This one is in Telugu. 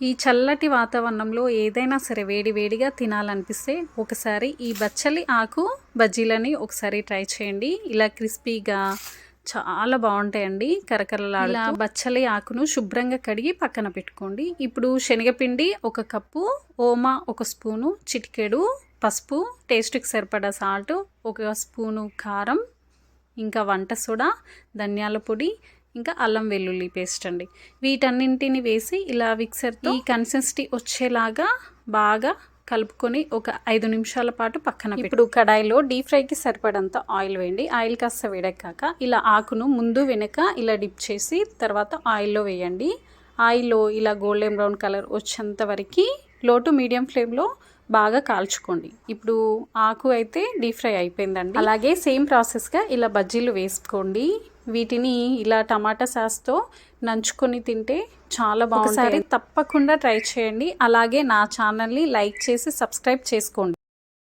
ఈ చల్లటి వాతావరణంలో ఏదైనా సరే వేడి వేడిగా తినాలనిపిస్తే ఒకసారి ఈ బచ్చలి ఆకు బజ్జీలని ఒకసారి ట్రై చేయండి. ఇలా క్రిస్పీగా చాలా బాగుంటాయండి. కరకరలాడు ఇలా బచ్చలి ఆకును శుభ్రంగా కడిగి పక్కన పెట్టుకోండి. ఇప్పుడు శనగపిండి ఒక కప్పు ఓమా ఒక స్పూను చిటికెడు పసుపు టేస్ట్కి సరిపడా సాల్ట్ ఒక స్పూను కారం ఇంకా వంట సోడా ధనియాల పొడి ఇంకా అల్లం వెల్లుల్లి పేస్ట్ అండి. వీటన్నింటిని వేసి ఇలా మిక్సర్తో ఈ కన్సిస్టెన్సీ వచ్చేలాగా బాగా కలుపుకొని ఒక ఐదు నిమిషాల పాటు పక్కన ఇప్పుడు కడాయిలో డీప్ ఫ్రైకి సరిపడంత ఆయిల్ వేయండి. ఆయిల్ కాస్త వేడెక్కాక ఇలా ఆకును ముందు వెనక ఇలా డిప్ చేసి తర్వాత ఆయిల్లో వేయండి. ఆయిల్లో ఇలా గోల్డెన్ బ్రౌన్ కలర్ వచ్చేంత వరకు లో టు మీడియం ఫ్లేమ్లో బాగా కాల్చుకోండి. ఇప్పుడు ఆకు అయితే డీప్ ఫ్రై అయిపోయిందండి. అలాగే సేమ్ ప్రాసెస్గా ఇలా బజ్జీలు వేసుకోండి. వీటిని ఇలా టమాటా సాస్తో నంచుకొని తింటే చాలా బాగుంటాయి. తప్పకుండా ట్రై చేయండి. అలాగే నా ఛానల్ని లైక్ చేసి సబ్స్క్రైబ్ చేసుకోండి.